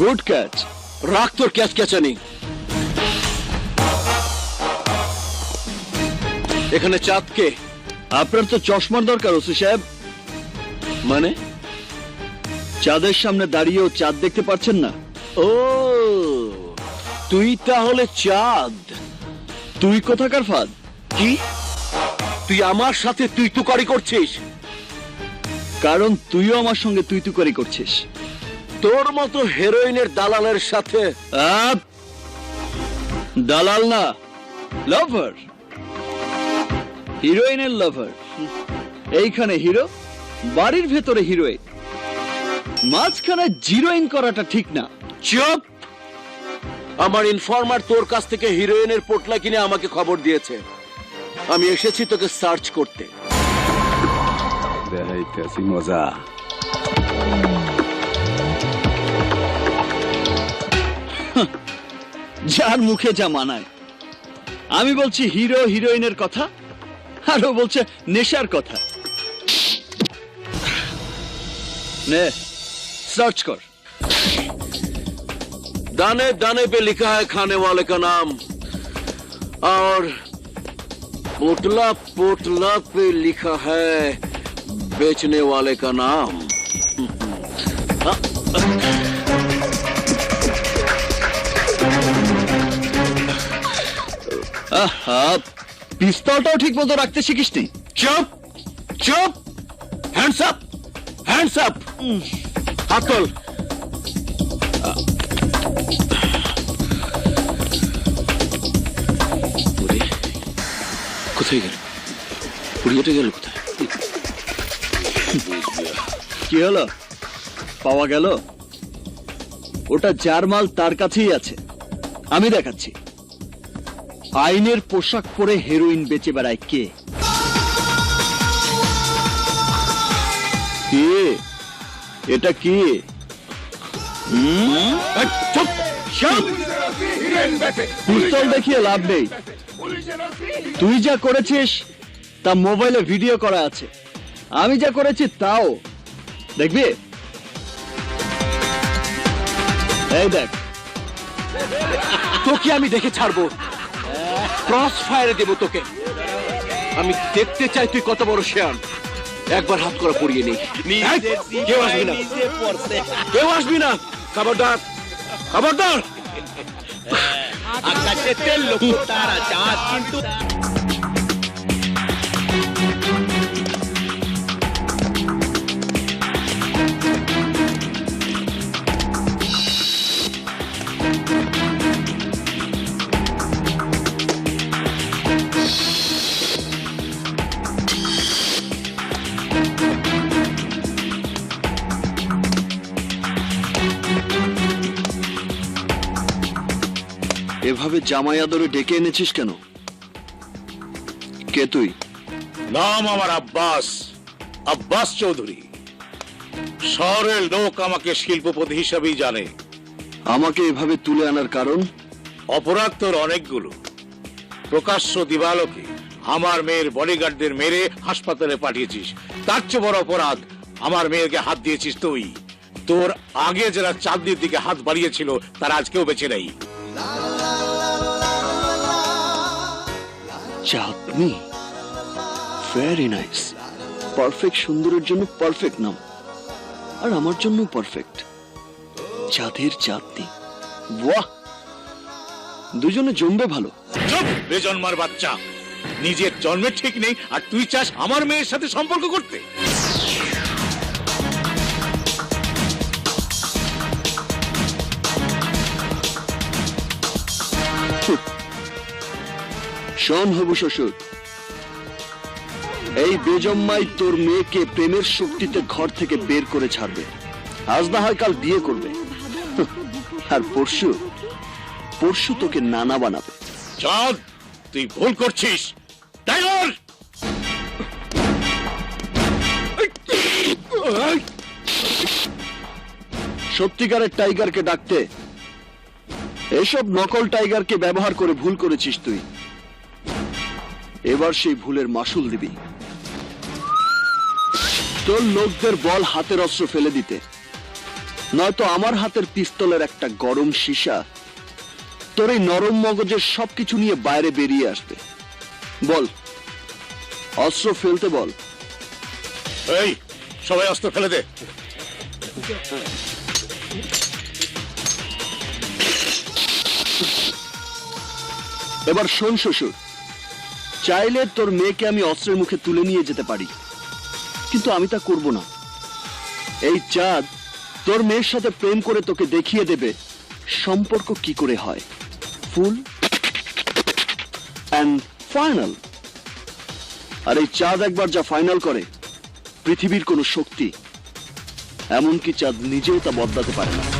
Good catch রাখ তোর catch ক্যাচানি এখানে চাঁদকে আপনার তো চশমার দরকার ওসি সাহেব মানে চাঁদের সামনে দাঁড়িয়েও চাঁদ দেখতে পাচ্ছেন না। ও তুই তাহলে চাঁদ। তুই কোথাকার ফাঁদ? কি? তুই আমার সাথে তুই তুকারি করছিস? কারণ তুইও আমার সঙ্গে তুই তুকারি করছিস। তোর মতো হেরোইনের দালালের সাথে! দালাল না লাভার হিরোইনের লাভার এইখানে হিরো বাড়ির ভেতরে হিরোইন মাঝখানে জিরোইন করাটা ঠিক না। চুপ! আমার ইনফরমার তোর কাছ থেকে হিরোইনের পোটলা কিনে আমাকে খবর দিয়েছে। আমি এসেছি তোকে সার্চ করতে। দেখাইতেছি মজা। যার মুখে যা মানায়। আমি বলছি হিরো হিরোইনের কথা আর ও বলছে নেশার কথা। নে সার্চ কর दाने दाने पे लिखा है खाने वाले का नाम और पोटला पोटला पे लिखा है बेचने वाले का नाम আহা পিস্তলটাও ঠিক মতো রাখতে শিখিসনি চুপ চুপ হ্যান্ডস আপ হ্যান্ডস আপ হাত তোল। কোথায় গেল? পুড়িয়েটা গেল কোথায়? কি হলো? পাওয়া গেল? ওটা যার মাল তার কাছেই আছে। আমি দেখাচ্ছি। আইনের পোশাক পরে হেরোইন বেচে বেড়ায় কে? কে? এটা কি। পিস্তল দেখিয়ে লাভ নেই। তুই যা করেছিস, তা মোবাইলে ভিডিও করা আছে। আমি যা করেছি, তাও। দেখবি? এই দেখ। তোকে আমি দেখে ছাড়বো। ক্রস ফায়ারে দেবো তোকে। আমি দেখতে চাই তুই কত বড় শেয়ান একবার হাত করে পড়িয়ে নেই। এই, কেউ আসবি না। কেউ আসবি না। খবরদার। খবরদার। আকাশেতে লোক তারা চাঁদ কিন্তু এভাবে জামাই আদরে ডেকে এনেছিস কেন? কে তুই? নাম আমার আব্বাস আব্বাস চৌধুরী। শহরের লোক আমাকে শিল্পপতি হিসাবেই জানে। আমাকে এভাবে তুলে আনার কারণ? অপরাধ তোর অনেকগুলো। প্রকাশ্য দিবালোকে আমার মেয়ের বডিগার্ডদের মেরে হাসপাতালে পাঠিয়েছিস। তার চেয়ে বড় অপরাধ আমার মেয়েকে হাত দিয়েছিস তুই। তোর আগে যারা চাঁদনির দিকে হাত বাড়িয়েছিল তারা আজকেও বেঁচে নেই। চাঁদনি ভেরি নাইস পারফেক্ট সুন্দরের জন্য পারফেক্ট নাম। আর আমার জন্য পারফেক্ট চাঁদের চাঁদনি বাহ! দুজনে জমবে ভালো। চুপ! বেজন্মার বাচ্চা। নিজের জন্মের ঠিক নেই, আর তুই চাস আমার মেয়ের সাথে সম্পর্ক করতে? শোন হবু শ্বশুর। এই বেজম্মাই তোর মেয়েকে প্রেমের শক্তিতে ঘর থেকে বের করে ছাড়বে। আজ না হয় কাল বিয়ে করবে। আর পরশু পরশু তোকে নানা বানাবে। চাঁদ তুই ভুল করছিস। টাইগার সত্যিকারের টাইগারকে ডাকতে এসব নকল টাইগারকে ব্যবহার করে ভুল করেছিস তুই। এবার সেই ভুলের মাসুল দিবি। তোর লোকদের বল হাতের অস্ত্র ফেলে দিতে। নয়তো আমার হাতের পিস্তলের একটা গরম সীসা। তোর এই নরম মগজের সবকিছু নিয়ে বাইরে বেরিয়ে আসবে বল অস্ত্র ফেলতে বল। এই সবাই অস্ত্র ফেলে দে। এবার শোন শ্বশুর। চাইলে তোর মেয়েকে আমি অস্ত্রের মুখে তুলে নিয়ে যেতে পারি। কিন্তু আমি তা করব না। এই চাঁদ তোর মেয়ের সাথে প্রেম করে তোকে দেখিয়ে দেবে সম্পর্ক কি করে হয়। ফুল ফাইনাল। আর এই চাঁদ একবার যা ফাইনাল করে, পৃথিবীর কোনো শক্তি, এমনকি চাঁদ নিজেও তা বদলাতে পারে না।